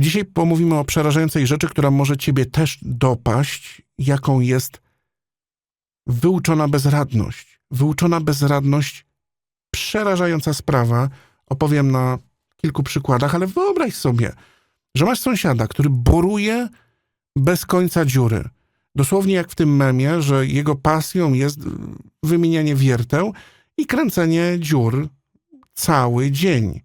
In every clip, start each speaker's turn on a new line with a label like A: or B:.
A: Dzisiaj pomówimy o przerażającej rzeczy, która może ciebie też dopaść, jaką jest wyuczona bezradność. Wyuczona bezradność, przerażająca sprawa. Opowiem na kilku przykładach, ale wyobraź sobie, że masz sąsiada, który boruje bez końca dziury. Dosłownie jak w tym memie, że jego pasją jest wymienianie wierteł i kręcenie dziur cały dzień,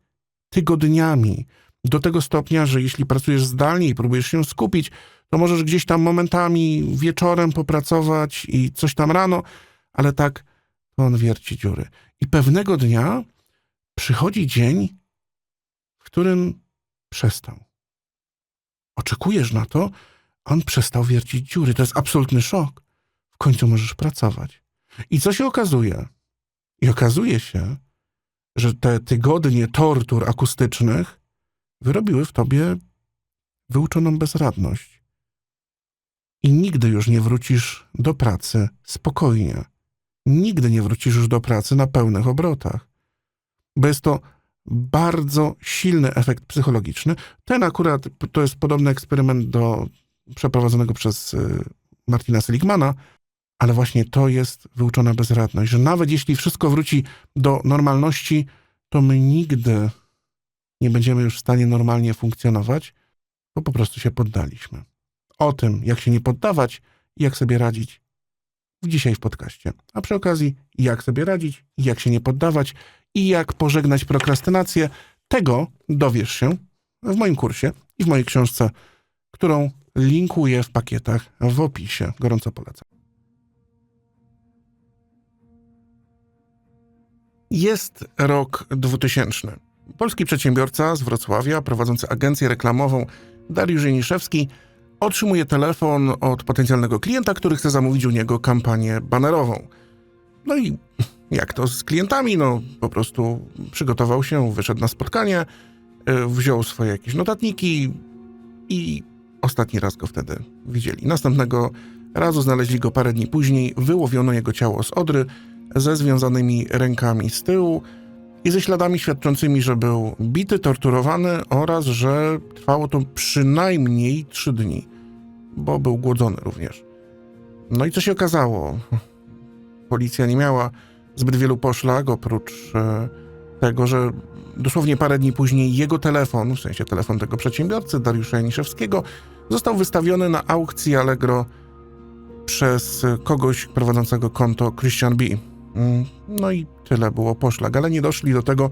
A: tygodniami. Do tego stopnia, że jeśli pracujesz zdalnie i próbujesz się skupić, to możesz gdzieś tam momentami wieczorem popracować i coś tam rano, ale tak to on wierci dziury. I pewnego dnia przychodzi dzień, w którym przestał. Oczekujesz na to, a on przestał wiercić dziury. To jest absolutny szok. W końcu możesz pracować. I co się okazuje? I okazuje się, że te tygodnie tortur akustycznych wyrobiły w tobie wyuczoną bezradność. I nigdy już nie wrócisz do pracy spokojnie. Nigdy nie wrócisz już do pracy na pełnych obrotach. Bo jest to bardzo silny efekt psychologiczny. Ten akurat to jest podobny eksperyment do przeprowadzonego przez y, Martina Seligmana, ale właśnie to jest wyuczona bezradność, że nawet jeśli wszystko wróci do normalności, to my nigdy nie będziemy już w stanie normalnie funkcjonować, bo po prostu się poddaliśmy. O tym, jak się nie poddawać i jak sobie radzić, dzisiaj w podcaście. A przy okazji, jak sobie radzić, jak się nie poddawać i jak pożegnać prokrastynację, tego dowiesz się w moim kursie i w mojej książce, którą linkuję w pakietach w opisie. Gorąco polecam. Jest rok 2000. Polski przedsiębiorca z Wrocławia, prowadzący agencję reklamową Dariusz Janiszewski, otrzymuje telefon od potencjalnego klienta, który chce zamówić u niego kampanię banerową. No i jak to z klientami, no po prostu przygotował się, wyszedł na spotkanie, e, wziął swoje jakieś notatniki i ostatni raz go wtedy widzieli. Następnego razu znaleźli go parę dni później, wyłowiono jego ciało z Odry ze związanymi rękami z tyłu i ze śladami świadczącymi, że był bity, torturowany oraz że trwało to przynajmniej trzy dni, bo był głodzony również. No i co się okazało? Policja nie miała zbyt wielu poszlak, oprócz e, tego, że dosłownie parę dni później jego telefon, w sensie telefon tego przedsiębiorcy, Dariusza Janiszewskiego, został wystawiony na aukcji Allegro przez kogoś prowadzącego konto Christian B. Mm, no i tyle było poszlak, ale nie doszli do tego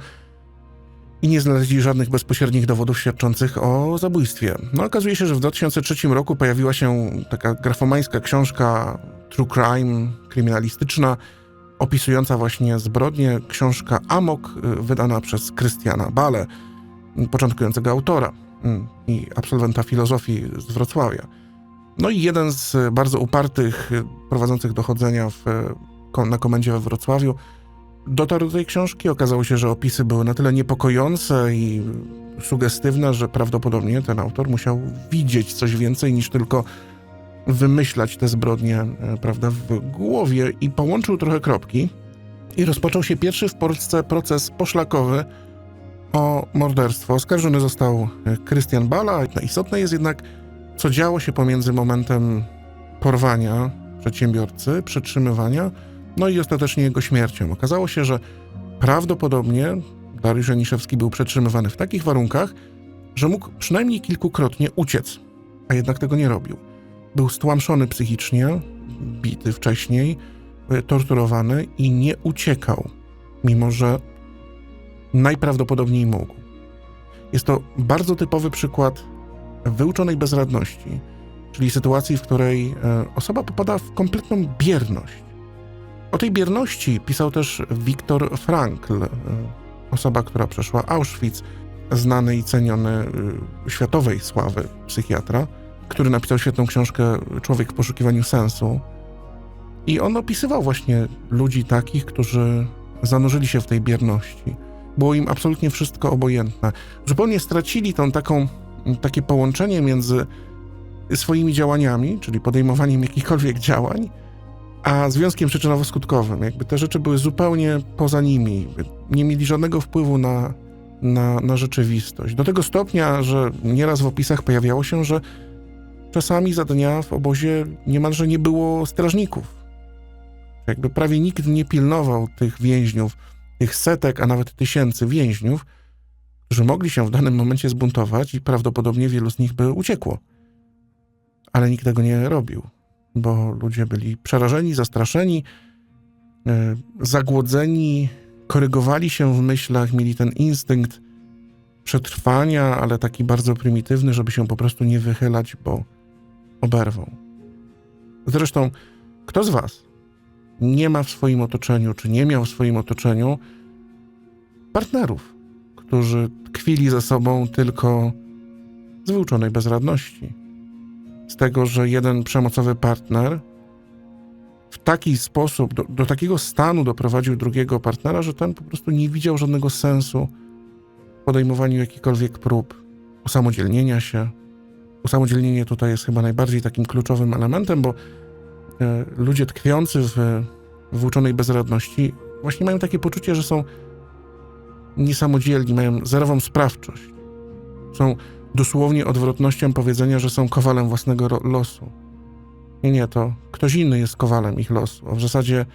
A: i nie znaleźli żadnych bezpośrednich dowodów świadczących o zabójstwie. No okazuje się, że w 2003 roku pojawiła się taka grafomańska książka True Crime, kryminalistyczna, opisująca właśnie zbrodnię, książka Amok, y, wydana przez Krystiana Bale, początkującego autora mm, i absolwenta filozofii z Wrocławia. No i jeden z bardzo upartych, y, prowadzących dochodzenia w na komendzie we Wrocławiu. Dotarł do tej książki, okazało się, że opisy były na tyle niepokojące i sugestywne, że prawdopodobnie ten autor musiał widzieć coś więcej niż tylko wymyślać te zbrodnie, e, prawda, w głowie i połączył trochę kropki i rozpoczął się pierwszy w Polsce proces poszlakowy o morderstwo. Oskarżony został Krystian Bala. Istotne jest jednak, co działo się pomiędzy momentem porwania przedsiębiorcy, przetrzymywania, no i ostatecznie jego śmiercią. Okazało się, że prawdopodobnie Dariusz Janiszewski był przetrzymywany w takich warunkach, że mógł przynajmniej kilkukrotnie uciec, a jednak tego nie robił. Był stłamszony psychicznie, bity wcześniej, e, torturowany i nie uciekał, mimo że najprawdopodobniej mógł. Jest to bardzo typowy przykład wyuczonej bezradności, czyli sytuacji, w której e, osoba popada w kompletną bierność. O tej bierności pisał też Viktor Frankl, e, osoba, która przeszła Auschwitz, znany i ceniony e, światowej sławy psychiatra, który napisał świetną książkę Człowiek w poszukiwaniu sensu. I on opisywał właśnie ludzi takich, którzy zanurzyli się w tej bierności. Było im absolutnie wszystko obojętne. Zupełnie stracili tą taką, takie połączenie między swoimi działaniami, czyli podejmowaniem jakichkolwiek działań, a związkiem przyczynowo-skutkowym. Jakby te rzeczy były zupełnie poza nimi. Nie mieli żadnego wpływu na, na, na rzeczywistość. Do tego stopnia, że nieraz w opisach pojawiało się, że czasami za dnia w obozie niemalże nie było strażników. Jakby prawie nikt nie pilnował tych więźniów, tych setek, a nawet tysięcy więźniów, którzy mogli się w danym momencie zbuntować i prawdopodobnie wielu z nich by uciekło. Ale nikt tego nie robił, bo ludzie byli przerażeni, zastraszeni, e, zagłodzeni, korygowali się w myślach, mieli ten instynkt przetrwania, ale taki bardzo prymitywny, żeby się po prostu nie wychylać, bo oberwą. Zresztą, kto z Was nie ma w swoim otoczeniu, czy nie miał w swoim otoczeniu partnerów, którzy tkwili ze sobą tylko z wyuczonej bezradności? Z tego, że jeden przemocowy partner w taki sposób, do, do takiego stanu doprowadził drugiego partnera, że ten po prostu nie widział żadnego sensu w podejmowaniu jakichkolwiek prób usamodzielnienia się. Usamodzielnienie tutaj jest chyba najbardziej takim kluczowym elementem, bo e, ludzie tkwiący w wyuczonej bezradności właśnie mają takie poczucie, że są niesamodzielni, mają zerową sprawczość. Są dosłownie odwrotnością powiedzenia, że są kowalem własnego losu. Nie, nie, to ktoś inny jest kowalem ich losu. A w zasadzie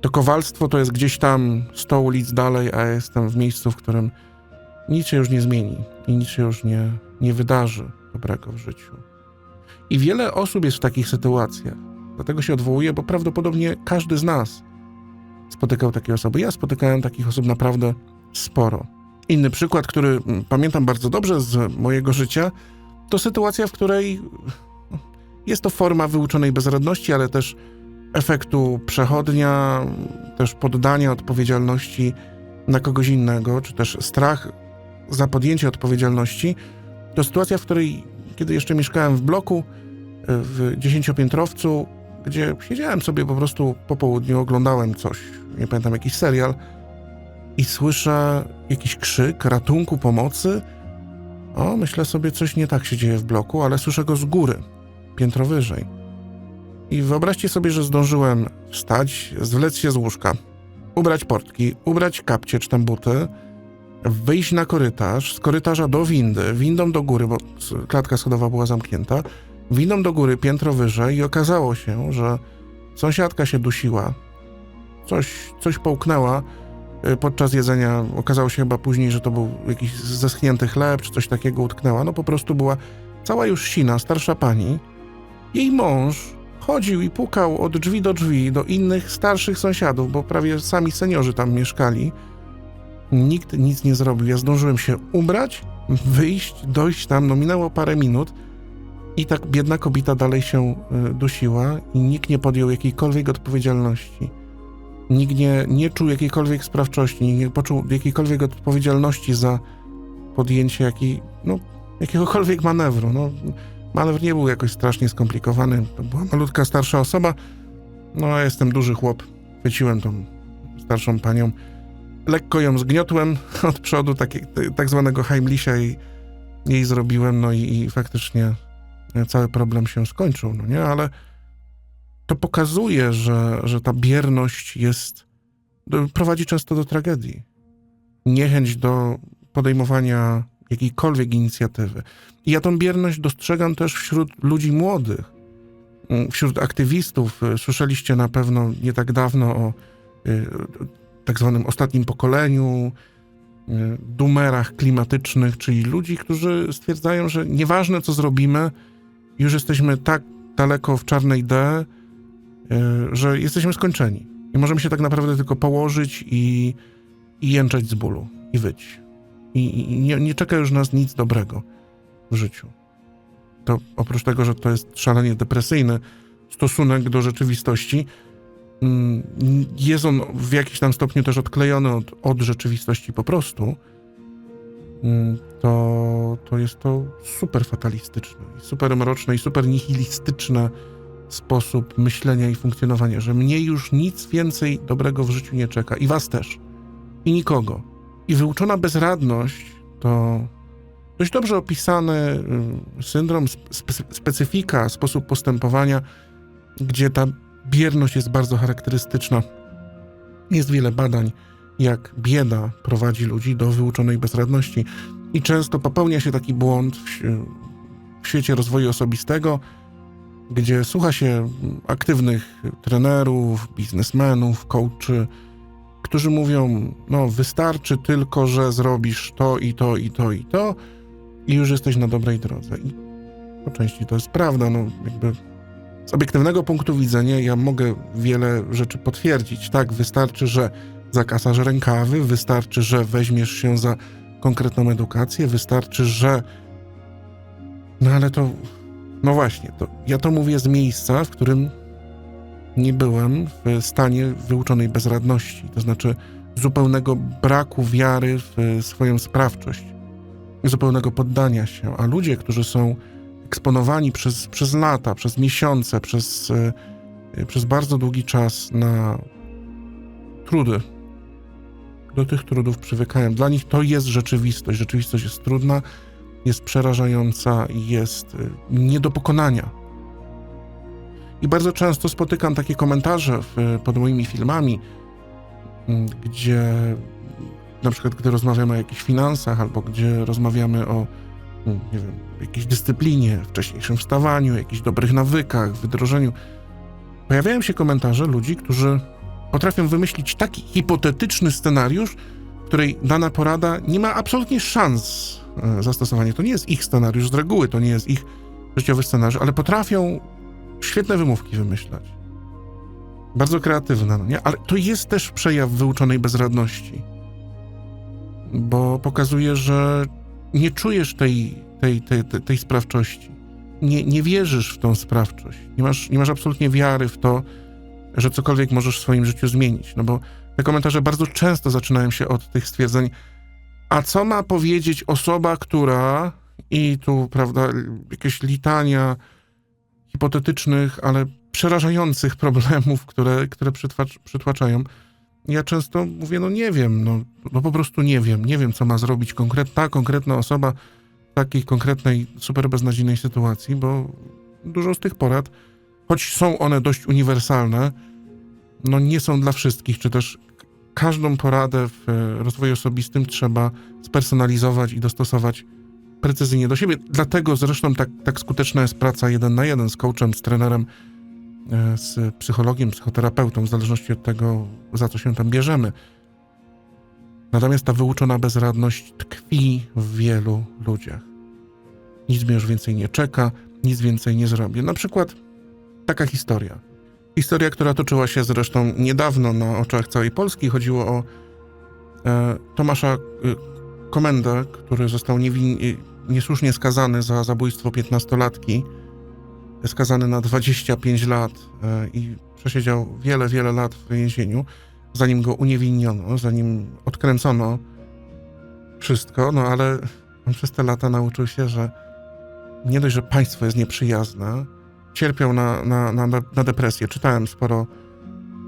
A: to kowalstwo to jest gdzieś tam 100 ulic dalej, a jestem w miejscu, w którym nic się już nie zmieni i nic się już nie, nie wydarzy dobrego w życiu. I wiele osób jest w takich sytuacjach. Dlatego się odwołuję, bo prawdopodobnie każdy z nas spotykał takie osoby. Ja spotykałem takich osób naprawdę sporo. Inny przykład, który mm, pamiętam bardzo dobrze z mojego życia, to sytuacja, w której jest to forma wyuczonej bezradności, ale też efektu przechodnia, też poddania odpowiedzialności na kogoś innego, czy też strach za podjęcie odpowiedzialności. To sytuacja, w której, kiedy jeszcze mieszkałem w bloku, w dziesięciopiętrowcu, gdzie siedziałem sobie po prostu po południu, oglądałem coś, nie pamiętam, jakiś serial i słyszę jakiś krzyk ratunku, pomocy. O, myślę sobie, coś nie tak się dzieje w bloku, ale słyszę go z góry, piętro wyżej. I wyobraźcie sobie, że zdążyłem wstać, zwlec się z łóżka, ubrać portki, ubrać kapcie czy tam buty, wyjść na korytarz, z korytarza do windy, windą do góry, bo klatka schodowa była zamknięta, windą do góry, piętro wyżej i okazało się, że sąsiadka się dusiła, coś, coś połknęła podczas jedzenia. Okazało się chyba później, że to był jakiś zeschnięty chleb, czy coś takiego utknęła. No po prostu była cała już sina, starsza pani. Jej mąż chodził i pukał od drzwi do drzwi do innych starszych sąsiadów, bo prawie sami seniorzy tam mieszkali. Nikt nic nie zrobił. Ja zdążyłem się ubrać, wyjść, dojść tam, no minęło parę minut i tak biedna kobieta dalej się y, dusiła i nikt nie podjął jakiejkolwiek odpowiedzialności. Nikt nie, nie czuł jakiejkolwiek sprawczości, nikt nie poczuł jakiejkolwiek odpowiedzialności za podjęcie jakiej, no, jakiegokolwiek manewru. No, manewr nie był jakoś strasznie skomplikowany. To była malutka, starsza osoba. No, ja jestem duży chłop. Chwyciłem tą starszą panią. Lekko ją zgniotłem od przodu, takie, tak zwanego Heimlicha jej, jej zrobiłem, no i, i faktycznie cały problem się skończył, no nie? Ale to pokazuje, że, że ta bierność jest, prowadzi często do tragedii. Niechęć do podejmowania jakiejkolwiek inicjatywy. I ja tą bierność dostrzegam też wśród ludzi młodych, wśród aktywistów. Słyszeliście na pewno nie tak dawno o y, tak zwanym ostatnim pokoleniu, y, dumerach klimatycznych, czyli ludzi, którzy stwierdzają, że nieważne co zrobimy, już jesteśmy tak daleko w czarnej D, y, że jesteśmy skończeni. I możemy się tak naprawdę tylko położyć i, i jęczeć z bólu i wyć. I, i nie, nie czeka już nas nic dobrego w życiu. To oprócz tego, że to jest szalenie depresyjny stosunek do rzeczywistości, mm, jest on w jakimś tam stopniu też odklejony od, od rzeczywistości po prostu, mm, to, to jest to super fatalistyczny, super mroczny i super nihilistyczny sposób myślenia i funkcjonowania, że mnie już nic więcej dobrego w życiu nie czeka i was też, i nikogo. I wyuczona bezradność to dość dobrze opisany y, syndrom, spe specyfika, sposób postępowania, gdzie ta bierność jest bardzo charakterystyczna. Jest wiele badań, jak bieda prowadzi ludzi do wyuczonej bezradności. I często popełnia się taki błąd w, w świecie rozwoju osobistego, gdzie słucha się aktywnych trenerów, biznesmenów, coachy, którzy mówią: No, wystarczy tylko, że zrobisz to i to i to i to, i już jesteś na dobrej drodze. I po części to jest prawda. No, jakby z obiektywnego punktu widzenia ja mogę wiele rzeczy potwierdzić. Tak, wystarczy, że zakasasz rękawy, wystarczy, że weźmiesz się za konkretną edukację, wystarczy, że. No ale to. No właśnie, to ja to mówię z miejsca, w którym nie byłem w stanie wyuczonej bezradności, to znaczy zupełnego braku wiary w swoją sprawczość, zupełnego poddania się. A ludzie, którzy są eksponowani przez, przez lata, przez miesiące, przez, e, przez bardzo długi czas na trudy, do tych trudów przywykałem. Dla nich to jest rzeczywistość. Rzeczywistość jest trudna, jest przerażająca i jest y, nie do pokonania. I bardzo często spotykam takie komentarze w, pod moimi filmami, m, gdzie na przykład gdy rozmawiamy o jakichś finansach, albo gdzie rozmawiamy o m, nie wiem, jakiejś dyscyplinie, wcześniejszym wstawaniu, jakichś dobrych nawykach, wdrożeniu, pojawiają się komentarze ludzi, którzy potrafią wymyślić taki hipotetyczny scenariusz, w której dana porada nie ma absolutnie szans e, zastosowania. To nie jest ich scenariusz z reguły, to nie jest ich życiowy scenariusz, ale potrafią świetne wymówki wymyślać. Bardzo kreatywne, no nie? Ale to jest też przejaw wyuczonej bezradności. Bo pokazuje, że nie czujesz tej, tej, tej, tej, tej sprawczości. Nie, nie wierzysz w tą sprawczość. Nie masz, nie masz absolutnie wiary w to, że cokolwiek możesz w swoim życiu zmienić. No bo te komentarze bardzo często zaczynają się od tych stwierdzeń, a co ma powiedzieć osoba, która i tu, prawda, jakieś litania hipotetycznych, ale przerażających problemów, które, które przytłaczają. Ja często mówię, no nie wiem, no, no po prostu nie wiem, nie wiem, co ma zrobić konkret, ta konkretna osoba w takiej konkretnej, super beznadziejnej sytuacji, bo dużo z tych porad, choć są one dość uniwersalne, no nie są dla wszystkich, czy też każdą poradę w e, rozwoju osobistym trzeba spersonalizować i dostosować precyzyjnie do siebie. Dlatego zresztą tak, tak skuteczna jest praca jeden na jeden z coachem, z trenerem, e, z psychologiem, psychoterapeutą, w zależności od tego, za co się tam bierzemy. Natomiast ta wyuczona bezradność tkwi w wielu ludziach. Nic mnie już więcej nie czeka, nic więcej nie zrobię. Na przykład taka historia. Historia, która toczyła się zresztą niedawno na oczach całej Polski. Chodziło o e, Tomasza e, Komendę, który został niewin, e, niesłusznie skazany za zabójstwo 15-latki. Skazany na 25 lat e, i przesiedział wiele, wiele lat w więzieniu, zanim go uniewinniono, zanim odkręcono wszystko. No ale on przez te lata nauczył się, że nie dość, że państwo jest nieprzyjazne, cierpiał na, na, na, na depresję. Czytałem sporo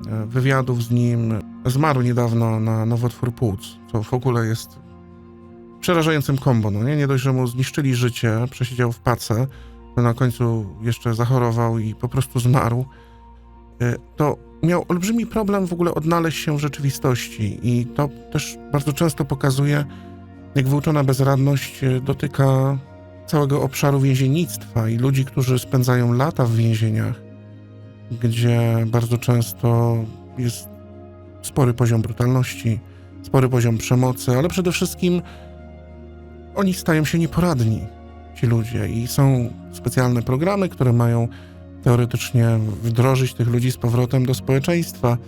A: e, wywiadów z nim. Zmarł niedawno na nowotwór płuc, co w ogóle jest przerażającym kombo. No nie? nie dość, że mu zniszczyli życie, przesiedział w pace, to na końcu jeszcze zachorował i po prostu zmarł. E, To miał olbrzymi problem w ogóle odnaleźć się w rzeczywistości i to też bardzo często pokazuje, jak wyuczona bezradność e, dotyka całego obszaru więziennictwa i ludzi, którzy spędzają lata w więzieniach, gdzie bardzo często jest spory poziom brutalności, spory poziom przemocy, ale przede wszystkim oni stają się nieporadni, ci ludzie, i są specjalne programy, które mają teoretycznie wdrożyć tych ludzi z powrotem do społeczeństwa,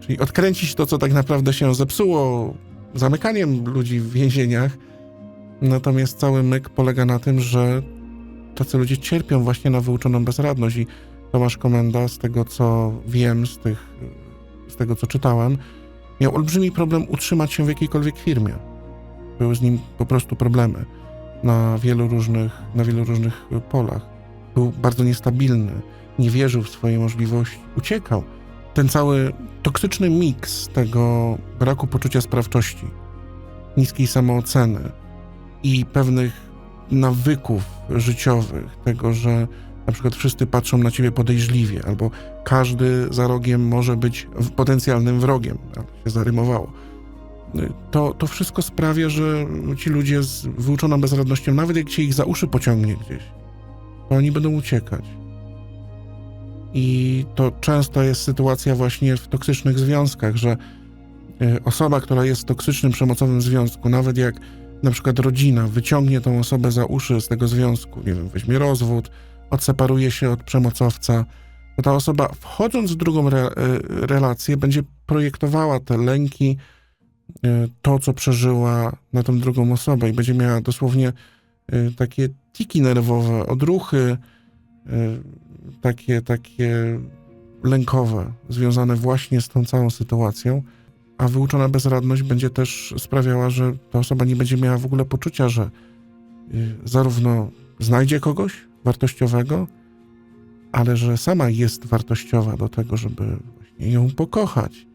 A: czyli odkręcić to, co tak naprawdę się zepsuło zamykaniem ludzi w więzieniach. Natomiast cały myk polega na tym, że tacy ludzie cierpią właśnie na wyuczoną bezradność i Tomasz Komenda, z tego co wiem, z, tych, z tego co czytałem, miał olbrzymi problem utrzymać się w jakiejkolwiek firmie. Były z nim po prostu problemy na wielu różnych, na wielu różnych polach. Był bardzo niestabilny, nie wierzył w swoje możliwości, uciekał. Ten cały toksyczny miks tego braku poczucia sprawczości, niskiej samooceny, i pewnych nawyków życiowych, tego, że na przykład wszyscy patrzą na ciebie podejrzliwie, albo każdy za rogiem może być potencjalnym wrogiem, tak się zarymowało. To, to wszystko sprawia, że ci ludzie z wyuczoną bezradnością, nawet jak się ich za uszy pociągnie gdzieś, to oni będą uciekać. I to często jest sytuacja właśnie w toksycznych związkach, że y, osoba, która jest w toksycznym, przemocowym związku, nawet jak na przykład rodzina wyciągnie tą osobę za uszy z tego związku, nie wiem, weźmie rozwód, odseparuje się od przemocowca, to ta osoba wchodząc w drugą re, y, relację będzie projektowała te lęki, y, to co przeżyła na tą drugą osobę i będzie miała dosłownie y, takie tiki nerwowe, odruchy, takie, takie lękowe, związane właśnie z tą całą sytuacją, a wyuczona bezradność będzie też sprawiała, że ta osoba nie będzie miała w ogóle poczucia, że y, zarówno znajdzie kogoś wartościowego, ale że sama jest wartościowa do tego, żeby właśnie ją pokochać,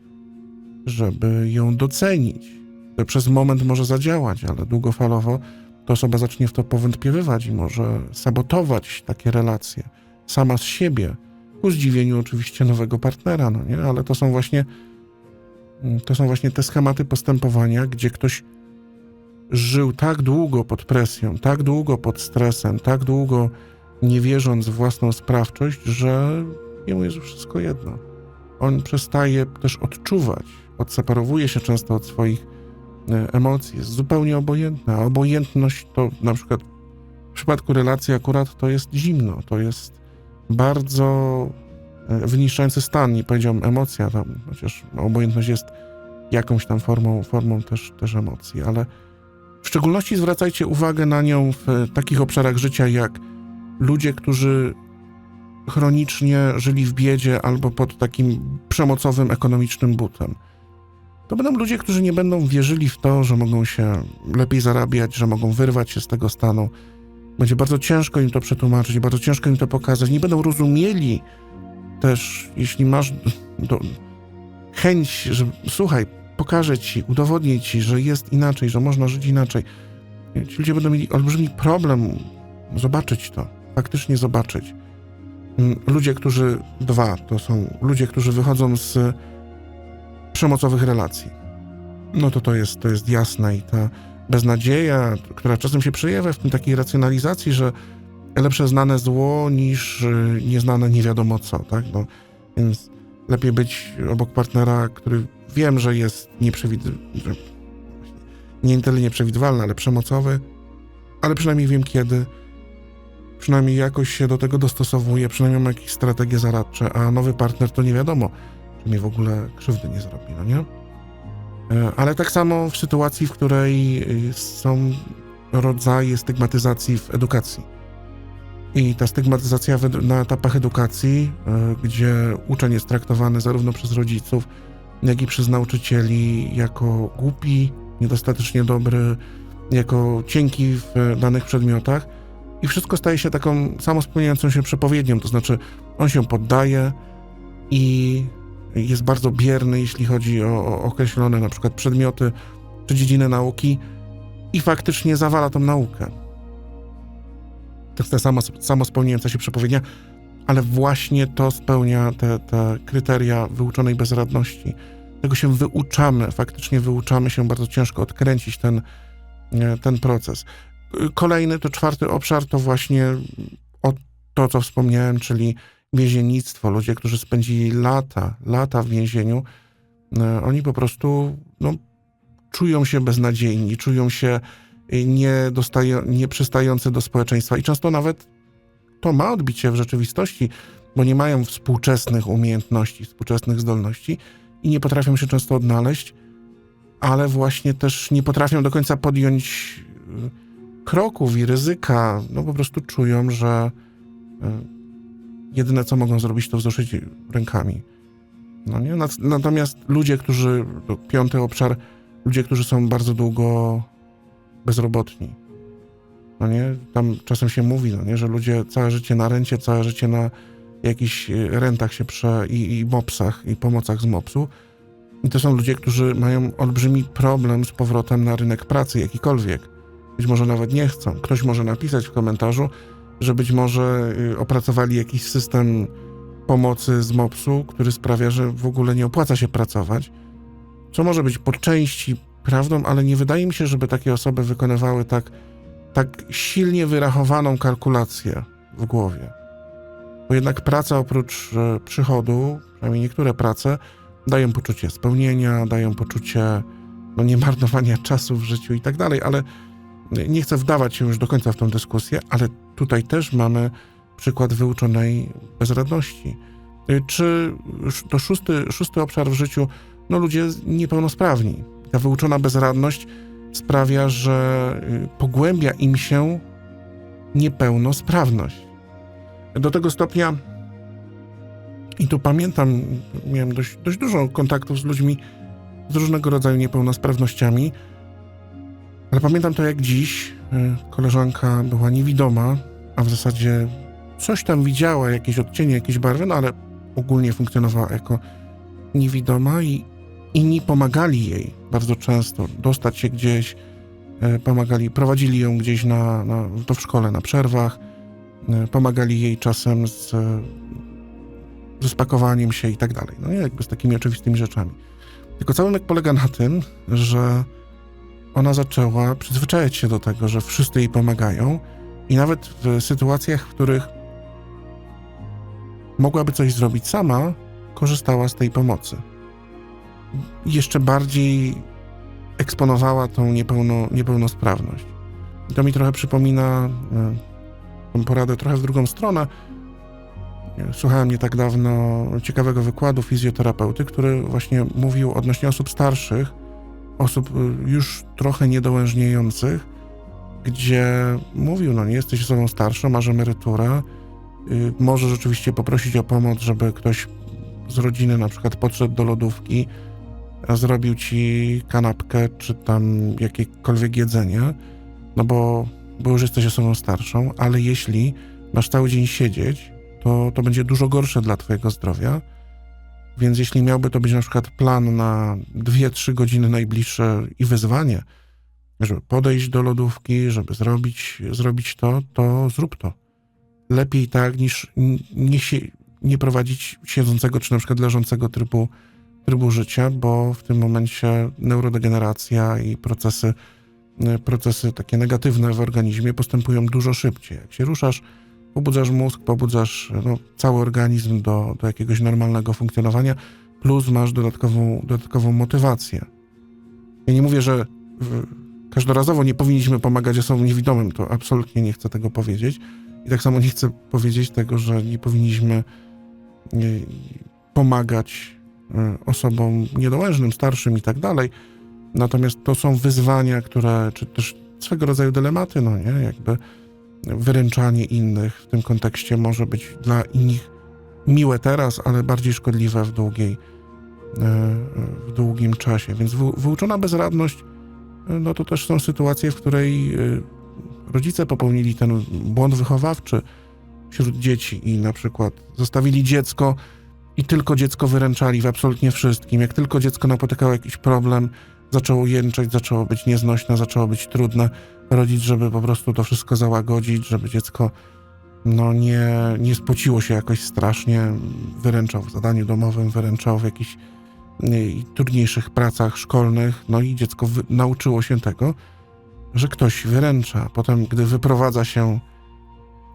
A: żeby ją docenić. To przez moment może zadziałać, ale długofalowo ta osoba zacznie w to powątpiewywać i może sabotować takie relacje sama z siebie, ku zdziwieniu oczywiście nowego partnera, no nie? Ale to są właśnie to są właśnie te schematy postępowania, gdzie ktoś żył tak długo pod presją, tak długo pod stresem, tak długo nie wierząc w własną sprawczość, że jemu jest wszystko jedno. On przestaje też odczuwać, odseparowuje się często od swoich e, emocji, jest zupełnie obojętny. A obojętność to na przykład w przypadku relacji akurat to jest zimno, to jest bardzo wyniszczający stan, nie powiedziałbym emocja, tam, chociaż obojętność jest jakąś tam formą, formą też, też emocji, ale w szczególności zwracajcie uwagę na nią w takich obszarach życia jak ludzie, którzy chronicznie żyli w biedzie albo pod takim przemocowym ekonomicznym butem. To będą ludzie, którzy nie będą wierzyli w to, że mogą się lepiej zarabiać, że mogą wyrwać się z tego stanu. Będzie bardzo ciężko im to przetłumaczyć, bardzo ciężko im to pokazać. Nie będą rozumieli też, jeśli masz do, chęć, że słuchaj, pokażę ci, udowodnię ci, że jest inaczej, że można żyć inaczej. Ci ludzie będą mieli olbrzymi problem zobaczyć to, faktycznie zobaczyć. Mm, Ludzie, którzy, dwa, to są ludzie, którzy wychodzą z przemocowych relacji. No to to jest, to jest jasne i ta beznadzieja, która czasem się przejawia w tym takiej racjonalizacji, że lepsze znane zło niż y, nieznane nie wiadomo co, tak? No, więc lepiej być obok partnera, który wiem, że jest nieprzewidywalny, nie tyle nieprzewidywalny, ale przemocowy, ale przynajmniej wiem kiedy, przynajmniej jakoś się do tego dostosowuje, przynajmniej ma jakieś strategie zaradcze, a nowy partner to nie wiadomo, czy mi w ogóle krzywdy nie zrobi, no nie? E, Ale tak samo w sytuacji, w której y, są rodzaje stygmatyzacji w edukacji. I ta stygmatyzacja na etapach edukacji, e, gdzie uczeń jest traktowany zarówno przez rodziców, jak i przez nauczycieli jako głupi, niedostatecznie dobry, jako cienki w danych przedmiotach. I wszystko staje się taką samospełniającą się przepowiednią, to znaczy on się poddaje i jest bardzo bierny, jeśli chodzi o, o określone na przykład przedmioty czy dziedziny nauki i faktycznie zawala tą naukę. Jest ta samo, samospełniająca się przepowiednia, ale właśnie to spełnia te, te kryteria wyuczonej bezradności. Tego się wyuczamy, faktycznie wyuczamy się bardzo ciężko odkręcić ten, e, ten proces. Kolejny, to czwarty obszar, to właśnie o to, co wspomniałem, czyli więziennictwo. Ludzie, którzy spędzili lata, lata w więzieniu, e, oni po prostu no, czują się beznadziejni, czują się nie, dostają, nie przystający do społeczeństwa i często nawet to ma odbicie w rzeczywistości, bo nie mają współczesnych umiejętności, współczesnych zdolności i nie potrafią się często odnaleźć, ale właśnie też nie potrafią do końca podjąć y, kroków i ryzyka. No po prostu czują, że y, jedyne co mogą zrobić to wzruszyć rękami. No nie? Nat- Natomiast ludzie, którzy, to piąty obszar, ludzie, którzy są bardzo długo bezrobotni. No nie? Tam czasem się mówi, no nie? że ludzie całe życie na rencie, całe życie na jakichś y, rentach się prze... i, i mopsach, i pomocach z mopsu. I to są ludzie, którzy mają olbrzymi problem z powrotem na rynek pracy, jakikolwiek. Być może nawet nie chcą. Ktoś może napisać w komentarzu, że być może y, opracowali jakiś system pomocy z MOPS-u, który sprawia, że w ogóle nie opłaca się pracować. Co może być po części prawdą, ale nie wydaje mi się, żeby takie osoby wykonywały tak, tak silnie wyrachowaną kalkulację w głowie. Bo jednak praca oprócz e, przychodu, przynajmniej niektóre prace, dają poczucie spełnienia, dają poczucie no, nie marnowania czasu w życiu i tak dalej, ale nie chcę wdawać się już do końca w tą dyskusję, ale tutaj też mamy przykład wyuczonej bezradności. Y, Czy to szósty, szósty obszar w życiu, no ludzie niepełnosprawni. Ta wyuczona bezradność sprawia, że y, pogłębia im się niepełnosprawność. Do tego stopnia, i tu pamiętam, miałem dość, dość dużo kontaktów z ludźmi z różnego rodzaju niepełnosprawnościami, ale pamiętam to jak dziś. Y, Koleżanka była niewidoma, a w zasadzie coś tam widziała, jakieś odcienie, jakieś barwy, no ale ogólnie funkcjonowała jako niewidoma i inni pomagali jej bardzo często dostać się gdzieś, e, pomagali, prowadzili ją gdzieś na, na, to w szkole na przerwach, e, pomagali jej czasem z, ze spakowaniem się i tak dalej. No jakby z takimi oczywistymi rzeczami. Tylko cały myk polega na tym, że ona zaczęła przyzwyczajać się do tego, że wszyscy jej pomagają i nawet w sytuacjach, w których mogłaby coś zrobić sama, korzystała z tej pomocy. Jeszcze bardziej eksponowała tą niepełno, niepełnosprawność. To mi trochę przypomina e, tą poradę trochę w drugą stronę. E, Słuchałem nie tak dawno ciekawego wykładu fizjoterapeuty, który właśnie mówił odnośnie osób starszych, osób y, już trochę niedołężniejących, gdzie mówił, no nie jesteś osobą starszą, masz emeryturę, y, może rzeczywiście poprosić o pomoc, żeby ktoś z rodziny na przykład podszedł do lodówki, zrobił ci kanapkę, czy tam jakiekolwiek jedzenie, no bo, bo już jesteś osobą starszą, ale jeśli masz cały dzień siedzieć, to, to będzie dużo gorsze dla twojego zdrowia, więc jeśli miałby to być na przykład plan na 2-3 godziny najbliższe i wyzwanie, żeby podejść do lodówki, żeby zrobić, zrobić to, to zrób to. Lepiej tak, niż nie, nie prowadzić siedzącego czy na przykład leżącego trybu, trybu życia, bo w tym momencie neurodegeneracja i procesy, y, procesy takie negatywne w organizmie postępują dużo szybciej. Jak się ruszasz, pobudzasz mózg, pobudzasz no, cały organizm do, do jakiegoś normalnego funkcjonowania, plus masz dodatkową, dodatkową motywację. Ja nie mówię, że każdorazowo nie powinniśmy pomagać osobom niewidomym, to absolutnie nie chcę tego powiedzieć. I tak samo nie chcę powiedzieć tego, że nie powinniśmy y, pomagać y, osobom niedołężnym, starszym i tak dalej. Natomiast to są wyzwania, które, czy też swego rodzaju dylematy, no nie, jakby wyręczanie innych w tym kontekście może być dla nich miłe teraz, ale bardziej szkodliwe w długiej, e, w długim czasie. Więc wy- wyuczona bezradność, e, no to też są sytuacje, w której e, rodzice popełnili ten błąd wychowawczy wśród dzieci i na przykład zostawili dziecko i tylko dziecko wyręczali w absolutnie wszystkim. Jak tylko dziecko napotykało jakiś problem, zaczęło jęczeć, zaczęło być nieznośne, zaczęło być trudne, rodzic, żeby po prostu to wszystko załagodzić, żeby dziecko no, nie, nie spociło się jakoś strasznie, wyręczał w zadaniu domowym, wyręczał w jakichś nie, trudniejszych pracach szkolnych, no i dziecko wy, nauczyło się tego, że ktoś wyręcza. Potem, gdy wyprowadza się,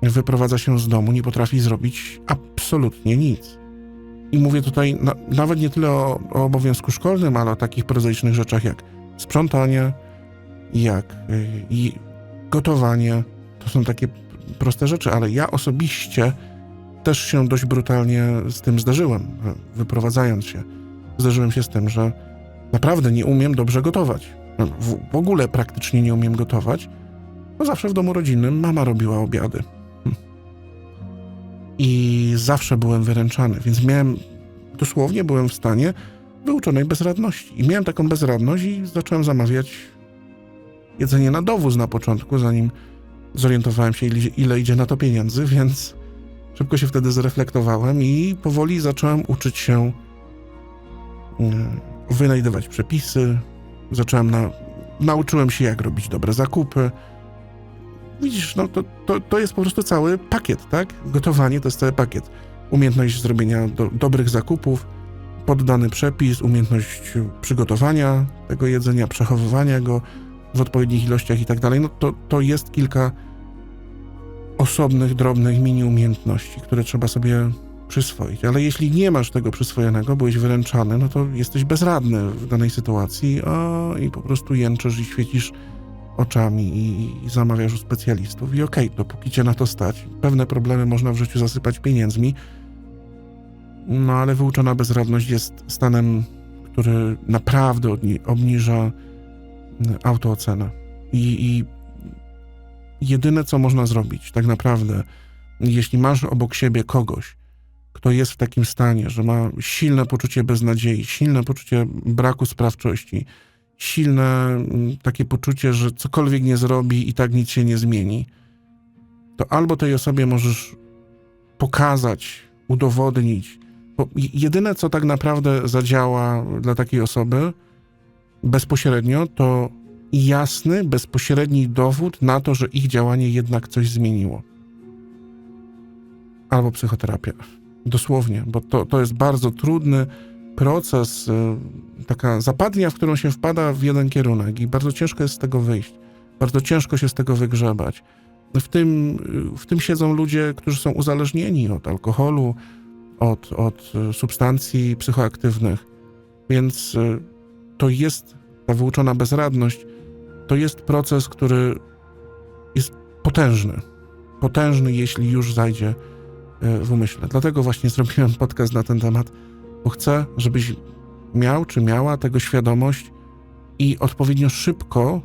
A: wyprowadza się z domu, nie potrafi zrobić absolutnie nic. I mówię tutaj na, nawet nie tyle o, o obowiązku szkolnym, ale o takich prozaicznych rzeczach jak sprzątanie, jak y, i gotowanie. To są takie proste rzeczy, ale ja osobiście też się dość brutalnie z tym zdarzyłem, y, wyprowadzając się. Zdarzyłem się z tym, że naprawdę nie umiem dobrze gotować. No, W, w ogóle praktycznie nie umiem gotować. No zawsze w domu rodzinnym mama robiła obiady. I zawsze byłem wyręczany, więc miałem, dosłownie byłem w stanie wyuczonej bezradności. I miałem taką bezradność i zacząłem zamawiać jedzenie na dowóz na początku, zanim zorientowałem się, ile, idzie na to pieniędzy, więc szybko się wtedy zreflektowałem i powoli zacząłem uczyć się y, wynajdywać przepisy. Zacząłem na, nauczyłem się, jak robić dobre zakupy. Widzisz, no to, to, to jest po prostu cały pakiet, tak? Gotowanie to jest cały pakiet. Umiejętność zrobienia do, dobrych zakupów, poddany przepis, umiejętność przygotowania tego jedzenia, przechowywania go w odpowiednich ilościach i tak dalej. No to, to jest kilka osobnych, drobnych mini umiejętności, które trzeba sobie przyswoić. Ale jeśli nie masz tego przyswojonego, byłeś wyręczany, no to jesteś bezradny w danej sytuacji a, i po prostu jęczysz i świecisz oczami i, zamawiasz u specjalistów. I okej, dopóki cię na to stać, pewne problemy można w życiu zasypać pieniędzmi, no ale wyuczona bezradność jest stanem, który naprawdę obniża mm, autoocenę. I, I jedyne, co można zrobić, tak naprawdę, jeśli masz obok siebie kogoś, kto jest w takim stanie, że ma silne poczucie beznadziei, silne poczucie braku sprawczości, silne mm, takie poczucie, że cokolwiek nie zrobi i tak nic się nie zmieni, to albo tej osobie możesz pokazać, udowodnić, bo jedyne, co tak naprawdę zadziała dla takiej osoby bezpośrednio, to jasny, bezpośredni dowód na to, że ich działanie jednak coś zmieniło. Albo psychoterapia. Dosłownie, bo to, to jest bardzo trudny proces, y, taka zapadnia, w którą się wpada w jeden kierunek i bardzo ciężko jest z tego wyjść. Bardzo ciężko się z tego wygrzebać. W tym, y, w tym siedzą ludzie, którzy są uzależnieni od alkoholu, od, od y, substancji psychoaktywnych. Więc to jest ta wyuczona bezradność, to jest proces, który jest potężny. Potężny, jeśli już zajdzie w umyśle. Dlatego właśnie zrobiłem podcast na ten temat, bo chcę, żebyś miał czy miała tego świadomość i odpowiednio szybko,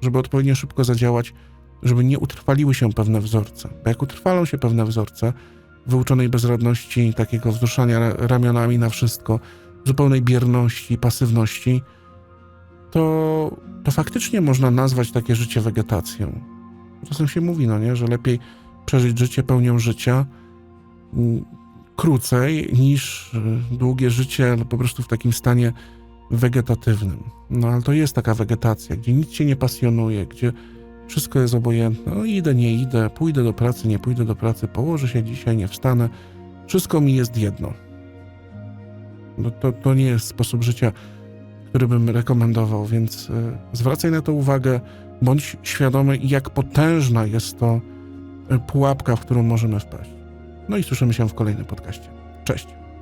A: żeby odpowiednio szybko zadziałać, żeby nie utrwaliły się pewne wzorce. Bo jak utrwalą się pewne wzorce, wyuczonej bezradności, takiego wzruszania ra- ramionami na wszystko, zupełnej bierności, pasywności, to, to faktycznie można nazwać takie życie wegetacją. Czasem się mówi, no nie, że lepiej przeżyć życie pełnią życia krócej niż y, długie życie, ale po prostu w takim stanie wegetatywnym. No ale to jest taka wegetacja, gdzie nic cię nie pasjonuje, gdzie wszystko jest obojętne. No idę, nie idę, pójdę do pracy, nie pójdę do pracy, położę się dzisiaj, nie wstanę. Wszystko mi jest jedno. No to, to nie jest sposób życia, który bym rekomendował, więc y, zwracaj na to uwagę, bądź świadomy, jak potężna jest to y, pułapka, w którą możemy wpaść. No i słyszymy się w kolejnym podcaście. Cześć.